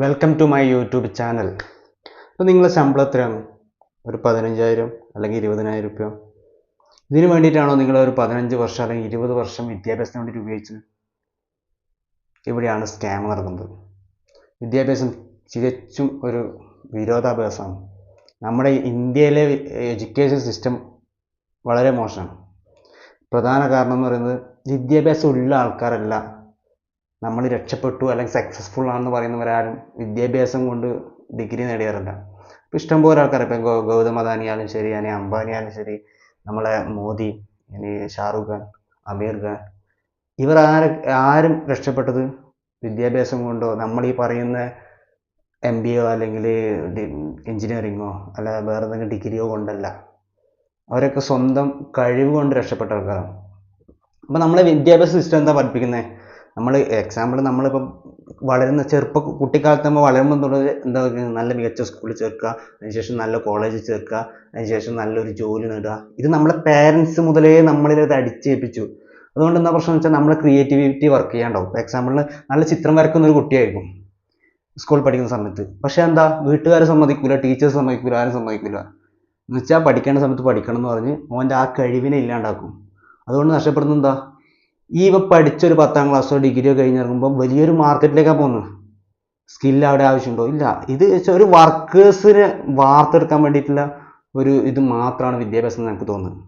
Welcome to my YouTube channel അപ്പോൾ നിങ്ങളെ ശമ്പളം എത്രയാണ്? ഒരു പതിനഞ്ചായിരം അല്ലെങ്കിൽ ഇരുപതിനായിരം രൂപ ഇതിന് വേണ്ടിയിട്ടാണോ നിങ്ങൾ ഒരു പതിനഞ്ച് വർഷം അല്ലെങ്കിൽ ഇരുപത് വർഷം വിദ്യാഭ്യാസത്തിന് വേണ്ടിയിട്ട് ഉപയോഗിച്ചത്? ഇവിടെയാണ് സ്കാം നടക്കുന്നത് വിദ്യാഭ്യാസം തികച്ചും ഒരു വിരോധാഭാസമാണ് നമ്മുടെ ഇന്ത്യയിലെ എഡ്യൂക്കേഷൻ സിസ്റ്റം വളരെ മോശമാണ്. പ്രധാന കാരണം എന്ന് പറയുന്നത് വിദ്യാഭ്യാസം ഉള്ള ആൾക്കാരല്ല നമ്മൾ രക്ഷപ്പെട്ടു അല്ലെങ്കിൽ സക്സസ്ഫുൾ ആണെന്ന് പറയുന്നവരാരും വിദ്യാഭ്യാസം കൊണ്ട് ഡിഗ്രി നേടിയവരല്ല ഇപ്പോൾ ഇഷ്ടംപോലെ ആൾക്കാർ ഇപ്പം ഗൗ ഗൗതം അദാനിയാലും ശരി അല്ലെങ്കിൽ അംബാനിയാലും ശരി നമ്മളെ മോദി ഇനി ഷാറുഖ് ഖാൻ അമീർ ഖാൻ ഇവർ ആരും ആരും രക്ഷപ്പെട്ടത് വിദ്യാഭ്യാസം കൊണ്ടോ നമ്മൾ ഈ പറയുന്ന എം ബി ഒ അല്ലെങ്കിൽ എഞ്ചിനീയറിങ്ങോ അല്ല വേറെ എന്തെങ്കിലും ഡിഗ്രിയോ കൊണ്ടല്ല. അവരൊക്കെ സ്വന്തം കഴിവ് കൊണ്ട് രക്ഷപ്പെട്ട ആൾക്കാരാണ്. അപ്പോൾ നമ്മളെ വിദ്യാഭ്യാസ സിസ്റ്റം എന്താ പഠിപ്പിക്കുന്നത് നമ്മൾ എക്സാമ്പിൾ നമ്മളിപ്പം വളരുന്ന ചെറുപ്പ കുട്ടിക്കാലത്ത് നമ്മൾ വളരുമ്പോൾ തുടങ്ങി എന്താ നല്ല മികച്ച സ്കൂളിൽ ചേർക്കുക അതിനുശേഷം നല്ല കോളേജിൽ ചേർക്കുക അതിനുശേഷം നല്ലൊരു ജോലി നേടുക. ഇത് നമ്മളെ പേരൻസ് മുതലേ നമ്മളിൽ അത് അടിച്ചേൽപ്പിച്ചു. അതുകൊണ്ട് എന്താ പ്രശ്നം വെച്ചാൽ നമ്മളെ ക്രിയേറ്റിവിറ്റി വർക്ക് ചെയ്യാണ്ടാവും. ഇപ്പോൾ എക്സാമ്പിളിന് നല്ല ചിത്രം വരക്കുന്ന ഒരു കുട്ടിയായിരിക്കും സ്കൂൾ പഠിക്കുന്ന സമയത്ത്. പക്ഷേ എന്താ? വീട്ടുകാരെ സമ്മതിക്കില്ല ടീച്ചേഴ്സ് സമ്മതിക്കില്ല ആരും സമ്മതിക്കില്ല എന്ന് വെച്ചാൽ പഠിക്കേണ്ട സമയത്ത് പഠിക്കണം എന്ന് പറഞ്ഞ് മോന്റെ ആ കഴിവിനെ ഇല്ലാണ്ടാക്കും. അതുകൊണ്ട് നഷ്ടപ്പെടുന്നത് എന്താ? ഈ ഇവ പഠിച്ചൊരു പത്താം ക്ലാസ്സോ ഡിഗ്രിയോ കഴിഞ്ഞിറങ്ങുമ്പോൾ വലിയൊരു മാർക്കറ്റിലേക്കാണ് പോകുന്നത്. സ്കില്ല് അവിടെ ആവശ്യമുണ്ടോ? ഇല്ല. ഇത് ഒരു വർക്കേഴ്സിനെ വാർത്തെടുക്കാൻ വേണ്ടിയിട്ടുള്ള ഒരു ഇത് മാത്രമാണ് വിദ്യാഭ്യാസം എന്ന് എനിക്ക് തോന്നുന്നത്.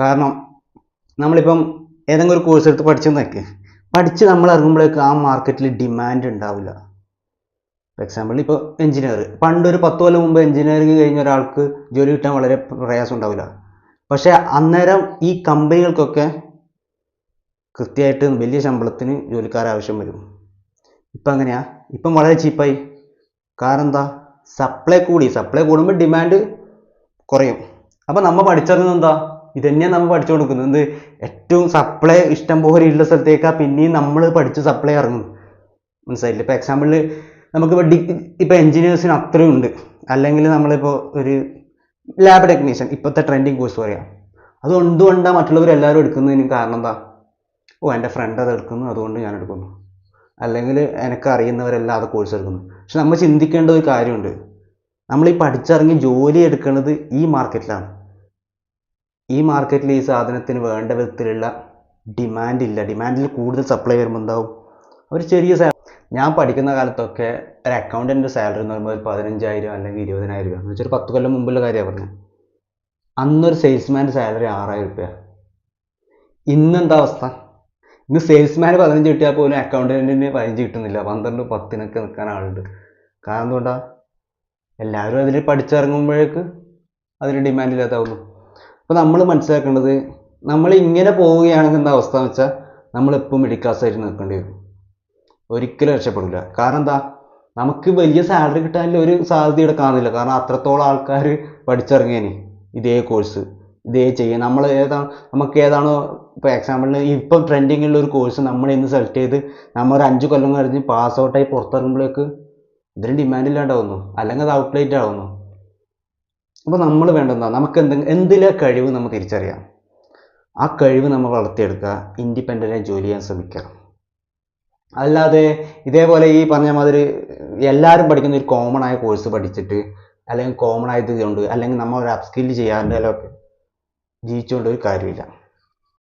കാരണം നമ്മളിപ്പം ഏതെങ്കിലും ഒരു കോഴ്സ് എടുത്ത് പഠിച്ചെന്ന് വെക്ക്. പഠിച്ച് നമ്മൾ ഇറങ്ങുമ്പോഴേക്ക് ആ മാർക്കറ്റിൽ ഡിമാൻഡ് ഉണ്ടാവില്ല. ഫോർ എക്സാമ്പിൾ ഇപ്പോൾ എഞ്ചിനീയർ പണ്ട് ഒരു പത്ത് കൊല്ലം മുമ്പ് എഞ്ചിനീയറിംഗ് കഴിഞ്ഞ ഒരാൾക്ക് ജോലി കിട്ടാൻ വളരെ പ്രയാസം ഉണ്ടാവില്ല. പക്ഷേ അന്നേരം ഈ കമ്പനികൾക്കൊക്കെ കൃത്യമായിട്ട് വലിയ ശമ്പളത്തിന് ജോലിക്കാരെ ആവശ്യം വരും. ഇപ്പം എങ്ങനെയാ? ഇപ്പം വളരെ ചീപ്പായി. കാരണം എന്താ? സപ്ലൈ കൂടി. സപ്ലൈ കൂടുമ്പോൾ ഡിമാൻഡ് കുറയും. അപ്പം നമ്മൾ പഠിച്ചിറങ്ങുന്നത് എന്താ? ഇത് തന്നെയാണ് നമ്മൾ പഠിച്ചു കൊടുക്കുന്നത്. എന്ത്? ഏറ്റവും സപ്ലൈ ഇഷ്ടം പോലെ ഉള്ള സ്ഥലത്തേക്കാണ് പിന്നെയും നമ്മൾ പഠിച്ച് സപ്ലൈ ഇറങ്ങും. മനസ്സിലായില്ല? ഇപ്പോൾ എക്സാമ്പിളിൽ നമുക്കിപ്പോൾ ഡി ഇപ്പോൾ എഞ്ചിനീയേഴ്സിന് അത്രയും ഉണ്ട്. അല്ലെങ്കിൽ നമ്മളിപ്പോൾ ഒരു ലാബ് ടെക്നീഷ്യൻ ഇപ്പോഴത്തെ ട്രെൻഡിങ് കോഴ്സ് പറയാം. അത് എന്തുകൊണ്ടാണ് മറ്റുള്ളവർ എല്ലാവരും എടുക്കുന്നതിന് കാരണം എന്താ? ഓ എന്റെ ഫ്രണ്ട് അത് എടുക്കുന്നു അതുകൊണ്ട് ഞാൻ എടുക്കുന്നു. അല്ലെങ്കിൽ എനിക്ക് അറിയുന്നവരെല്ലാം അത് കോഴ്സ് എടുക്കുന്നു. പക്ഷെ നമ്മൾ ചിന്തിക്കേണ്ട ഒരു കാര്യമുണ്ട്. നമ്മൾ ഈ പഠിച്ചിറങ്ങി ജോലി എടുക്കുന്നത് ഈ മാർക്കറ്റിലാണ് ഈ മാർക്കറ്റിൽ ഈ സാധനത്തിന് വേണ്ട വിധത്തിലുള്ള ഡിമാൻഡ് ഇല്ല. ഡിമാൻഡിൽ കൂടുതൽ സപ്ലൈ വരുമ്പോൾ എന്താവും ഒരു ചെറിയ സാ ഞാൻ പഠിക്കുന്ന കാലത്തൊക്കെ ഒരു അക്കൗണ്ടന്റെ സാലറി എന്ന് പറയുമ്പോൾ ഒരു പതിനഞ്ചായിരം അല്ലെങ്കിൽ ഇരുപതിനായിരം രൂപ. എന്ന് വെച്ചാൽ പത്ത് കൊല്ലം മുമ്പുള്ള കാര്യമാണ് പറഞ്ഞത് അന്നൊരു സെയിൽസ്മാന്റെ സാലറി ആറായിരം രൂപയാണ് ഇന്നെന്താ അവസ്ഥ? ഇന്ന് സെയിൽസ്മാൻ പതിനഞ്ച് കിട്ടിയാൽ പോലും അക്കൗണ്ടന്റിന് പതിനഞ്ച് കിട്ടുന്നില്ല. പന്ത്രണ്ട് പത്തിനൊക്കെ നിൽക്കാൻ ആളുണ്ട്. കാരണം എന്തുകൊണ്ടാ എല്ലാവരും അതിൽ പഠിച്ചിറങ്ങുമ്പോഴേക്ക് അതിന് ഡിമാൻഡ് ഇല്ലാത്താവുന്നു അപ്പോൾ നമ്മൾ മനസ്സിലാക്കേണ്ടത് നമ്മൾ ഇങ്ങനെ പോവുകയാണെങ്കിൽ എന്താ അവസ്ഥ എന്ന് വെച്ചാൽ നമ്മളെപ്പോൾ ആയിട്ട് നിൽക്കേണ്ടി വരും. ഒരിക്കലും രക്ഷപ്പെടില്ല. കാരണം എന്താ? നമുക്ക് വലിയ സാലറി കിട്ടാനുള്ള ഒരു സാധ്യത ഇവിടെ കാണുന്നില്ല. കാരണം അത്രത്തോളം ആൾക്കാർ പഠിച്ചിറങ്ങിയേനെ ഇതേ കോഴ്സ് ഇതേ ചെയ്യുക നമ്മൾ ഏതാണ് നമുക്ക് ഏതാണോ ഇപ്പോൾ എക്സാമ്പിളിന് ഇപ്പം ട്രെൻഡിങ്ങുള്ള ഒരു കോഴ്സ് നമ്മൾ ഇന്ന് സെലക്ട് ചെയ്ത് നമ്മൾ ഒരു അഞ്ച് കൊല്ലം കഴിഞ്ഞ് പാസ് ഔട്ടായി പുറത്തിറങ്ങുമ്പോഴേക്ക് ഇതിന് ഡിമാൻഡ് ഇല്ലാണ്ടാവുന്നു. അല്ലെങ്കിൽ അത് ഔട്ട്ലേറ്റ് ആവുന്നു. അപ്പോൾ നമ്മൾ വേണ്ടതാ നമുക്ക് എന്ത് എന്തിലെ കഴിവ് നമ്മൾ തിരിച്ചറിയാം. ആ കഴിവ് നമ്മൾ വളർത്തിയെടുക്കുക. ഇൻഡിപെൻഡന്റായി ജോലി ചെയ്യാൻ ശ്രമിക്കുക അല്ലാതെ ഇതേപോലെ ഈ പറഞ്ഞ മാതിരി എല്ലാവരും പഠിക്കുന്ന ഒരു കോമൺ ആയ കോഴ്സ് പഠിച്ചിട്ട് അല്ലെങ്കിൽ കോമൺ ആയത് കൊണ്ട് അല്ലെങ്കിൽ നമ്മൾ ഒരു അപ്സ്കില്ല് ചെയ്യാണ്ട് ഒക്കെ ജീവിച്ചുകൊണ്ട് ഒരു കാര്യമില്ല